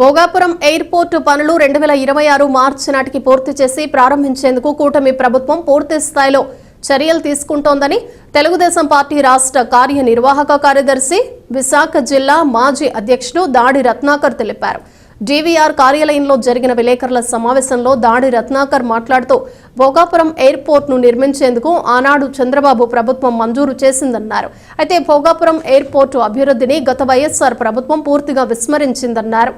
Bhogapuram airport పనులు రెండు వేల ఇరవై ఆరు మార్చి నాటికి పూర్తి చేసి ప్రారంభించేందుకు కూటమి ప్రభుత్వం పూర్తి స్థాయిలో చర్యలు తీసుకుంటోందని తెలుగుదేశం పార్టీ రాష్ట్ర కార్యనిర్వాహక కార్యదర్శి విశాఖ జిల్లా మాజీ అధ్యక్షుడు దాడి రత్నాకర్ తెలిపారు. డీవీఆర్ కార్యాలయంలో జరిగిన విలేకరుల సమావేశంలో దాడి రత్నాకర్ మాట్లాడుతూ భోగాపురం ఎయిర్పోర్ట్ను నిర్మించేందుకు ఆనాడు చంద్రబాబు ప్రభుత్వం మంజూరు చేసిందన్నారు. అయితే భోగాపురం ఎయిర్పోర్టు అభివృద్ధిని గత వైఎస్ఆర్ ప్రభుత్వం పూర్తిగా విస్మరించిందన్నారు.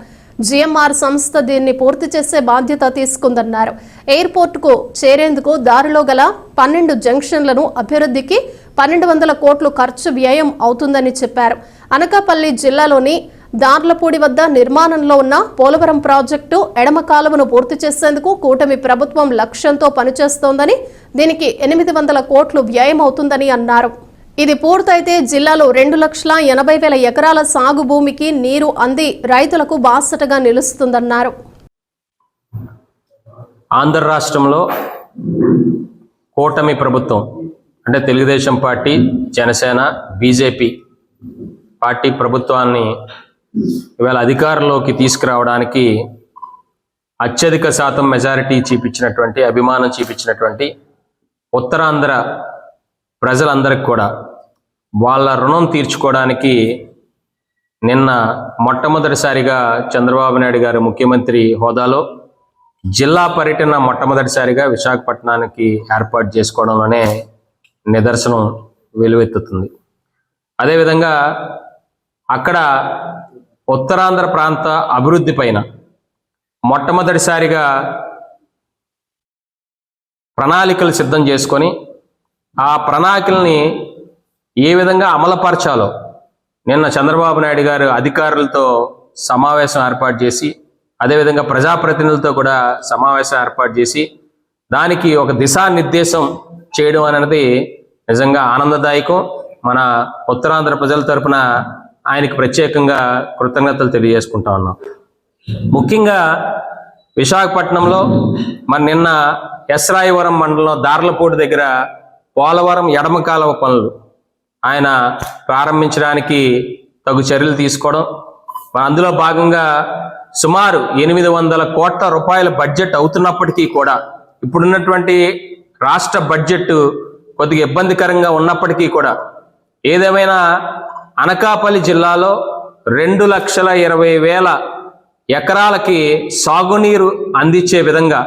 జిఎంఆర్ సంస్థ దీన్ని పూర్తి చేసే బాధ్యత తీసుకుందన్నారు. ఎయిర్పోర్టుకు చేరేందుకు దారిలో గల పన్నెండు జంక్షన్లను అభివృద్ధికి పన్నెండు వందల కోట్లు ఖర్చు వ్యయం అవుతుందని చెప్పారు. అనకాపల్లి జిల్లాలోని దార్లపూడి వద్ద నిర్మాణంలో ఉన్న పోలవరం ప్రాజెక్టు ఎడమ కాలువను పూర్తి చేసేందుకు కూటమి ప్రభుత్వం లక్ష్యంతో పనిచేస్తోందని దీనికి ఎనిమిది వందల కోట్లు వ్యయం అవుతుందని అన్నారు. ఇది పూర్తయితే జిల్లాలో రెండు లక్షల ఎనభై వేల ఎకరాల సాగు భూమికి నీరు అంది రైతులకు బాసటగా నిలుస్తుందన్నారు. ఆంధ్ర రాష్ట్రంలో కూటమి ప్రభుత్వం అంటే Telugu Desam party Janasena BJP party ప్రభుత్వాన్ని ఇవాళ అధికారంలోకి తీసుకురావడానికి అత్యధిక శాతం మెజారిటీ చూపించినటువంటి అభిమానం చూపించినటువంటి ఉత్తరాంధ్ర ప్రజలందరికీ కూడా వాళ్ళ రుణం తీర్చుకోవడానికి నిన్న మొట్టమొదటిసారిగా చంద్రబాబు నాయుడు గారు ముఖ్యమంత్రి హోదాలో జిల్లా పర్యటన మొట్టమొదటిసారిగా విశాఖపట్నానికి ఏర్పాటు చేసుకోవడంలోనే నిదర్శనం వెలువెత్తుతుంది. అదేవిధంగా అక్కడ ఉత్తరాంధ్ర ప్రాంత అభివృద్ధి పైన మొట్టమొదటిసారిగా ప్రణాళికలు సిద్ధం చేసుకొని ఆ ప్రణాళికల్ని ఏ విధంగా అమలుపరచాలో నిన్న చంద్రబాబు నాయుడు గారు అధికారులతో సమావేశం ఏర్పాటు చేసి అదేవిధంగా ప్రజాప్రతినిధులతో కూడా సమావేశం ఏర్పాటు చేసి దానికి ఒక దిశానిర్దేశం చేయడం అనేది నిజంగా ఆనందదాయకం. మన ఉత్తరాంధ్ర ప్రజల తరపున ఆయనకి ప్రత్యేకంగా కృతజ్ఞతలు తెలియజేసుకుంటా ఉన్నాం. ముఖ్యంగా విశాఖపట్నంలో మరి నిన్న ఎస్రాయవరం మండలం దార్లపూడి దగ్గర పోలవరం ఎడమ కాలువ పనులు. ఆయన ప్రారంభించడానికి తగు చర్యలు తీసుకోవడం. అందులో భాగంగా సుమారు ఎనిమిది వందల కోట్ల రూపాయల బడ్జెట్ అవుతున్నప్పటికీ కూడా ఇప్పుడున్నటువంటి రాష్ట్ర బడ్జెట్ కొద్దిగా ఇబ్బందికరంగా ఉన్నప్పటికీ కూడా ఏదేమైనా అనకాపల్లి జిల్లాలో రెండు లక్షల ఇరవై వేల ఎకరాలకి సాగునీరు అందించే విధంగా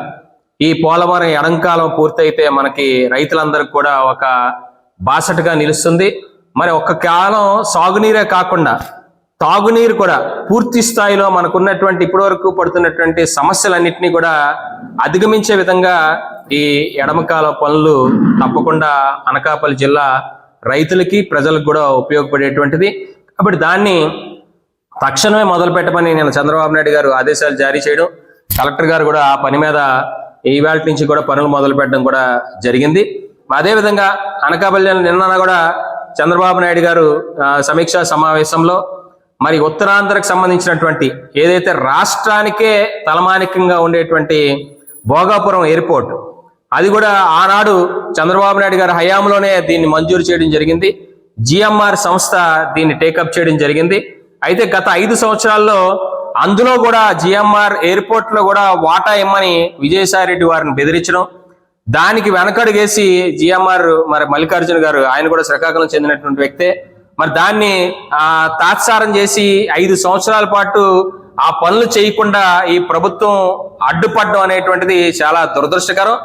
ఈ పోలవరం ఎడంకాలం పూర్తయితే మనకి రైతులందరికీ కూడా ఒక బాసటగా నిలుస్తుంది. మరి ఒక్క కాలం సాగునీరే కాకుండా తాగునీరు కూడా పూర్తి స్థాయిలో మనకున్నటువంటి ఇప్పటివరకు పడుతున్నటువంటి సమస్యలన్నింటినీ కూడా అధిగమించే విధంగా ఈ ఎడమకాల పనులు తప్పకుండా అనకాపల్లి జిల్లా రైతులకి ప్రజలకు కూడా ఉపయోగపడేటువంటిది. కాబట్టి దాన్ని తక్షణమే మొదలు పెట్టమని నేను చంద్రబాబు నాయుడు గారు ఆదేశాలు జారీ చేయడం కలెక్టర్ గారు కూడా ఆ పని మీద ఈవేళ నుంచి కూడా పనులు మొదలు పెట్టడం కూడా జరిగింది. అదేవిధంగా అనకాపల్లి నిన్న కూడా చంద్రబాబు నాయుడు గారు సమీక్షా సమావేశంలో మరి ఉత్తరాంధ్రకు సంబంధించినటువంటి ఏదైతే రాష్ట్రానికే తలమానికంగా ఉండేటువంటి భోగాపురం ఎయిర్పోర్ట్ అది కూడా ఆనాడు చంద్రబాబు నాయుడు గారి హయాంలోనే దీన్ని మంజూరు చేయడం జరిగింది. జిఎంఆర్ సంస్థ దీన్ని టేకప్ చేయడం జరిగింది. అయితే గత ఐదు సంవత్సరాల్లో అందులో కూడా జిఎంఆర్ ఎయిర్పోర్ట్లో కూడా వాటా ఇమ్మని విజయసాయి రెడ్డి వారిని బెదిరించడం. దానికి వెనకడుగేసి జిఎంఆర్ మరి మల్లికార్జున గారు ఆయన కూడా శ్రీకాకుళం చెందినటువంటి వ్యక్తే. మరి దాన్ని ఆ తాత్సారం చేసి ఐదు సంవత్సరాల పాటు ఆ పనులు చేయకుండా ఈ ప్రభుత్వం అడ్డుపడడం అనేటువంటిది చాలా దురదృష్టకరం.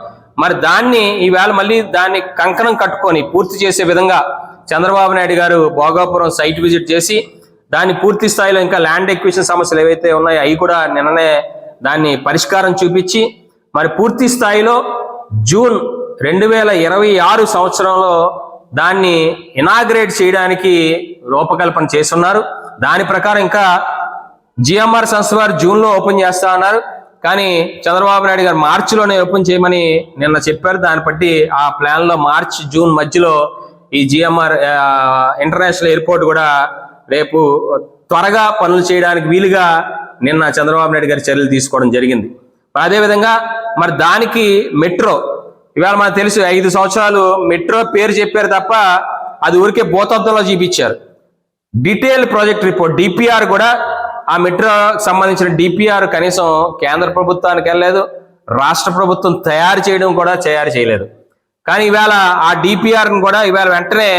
మరి దాన్ని ఈవేళ మళ్ళీ దాన్ని కంకణం కట్టుకొని పూర్తి చేసే విధంగా చంద్రబాబు నాయుడు గారు భోగాపురం సైట్ విజిట్ చేసి దాన్ని పూర్తి స్థాయిలో ఇంకా ల్యాండ్ ఎక్విషన్ సమస్యలు ఏవైతే ఉన్నాయో అవి కూడా నిన్ననే దాన్ని పరిష్కారం చూపించి మరి పూర్తి స్థాయిలో జూన్ రెండు వేల ఇరవై ఆరు సంవత్సరంలో దాన్ని ఇనాగ్రేట్ చేయడానికి రూపకల్పన చేస్తున్నారు. దాని ప్రకారం ఇంకా జిఎంఆర్ సంస్థ వారు జూన్లో ఓపెన్ చేస్తా అన్నారు. కానీ చంద్రబాబు నాయుడు గారు మార్చిలోనే ఓపెన్ చేయమని నిన్న చెప్పారు. దాన్ని బట్టి ఆ ప్లాన్లో మార్చి మార్చ్ జూన్ మధ్యలో ఈ జిఎంఆర్ ఇంటర్నేషనల్ ఎయిర్పోర్ట్ కూడా రేపు త్వరగా పనులు చేయడానికి వీలుగా నిన్న చంద్రబాబు నాయుడు గారి చర్యలు తీసుకోవడం జరిగింది. అదేవిధంగా మరి దానికి మెట్రో ఇవాళ మనకు తెలుసు ఐదు సంవత్సరాలు మెట్రో పేరు చెప్పారు తప్ప అది ఊరికే భూతత్వంలో చూపించారు. డీటెయిల్ ప్రాజెక్ట్ రిపోర్ట్ డిపిఆర్ కూడా ఆ మెట్రో సంబంధించిన డిపిఆర్ కనీసం కేంద్ర ప్రభుత్వానికి వెళ్ళలేదు రాష్ట్ర ప్రభుత్వం తయారు చేయడం కూడా తయారు చేయలేదు. కానీ ఇవాళ ఆ డిపిఆర్ని కూడా ఇవాళ వెంటనే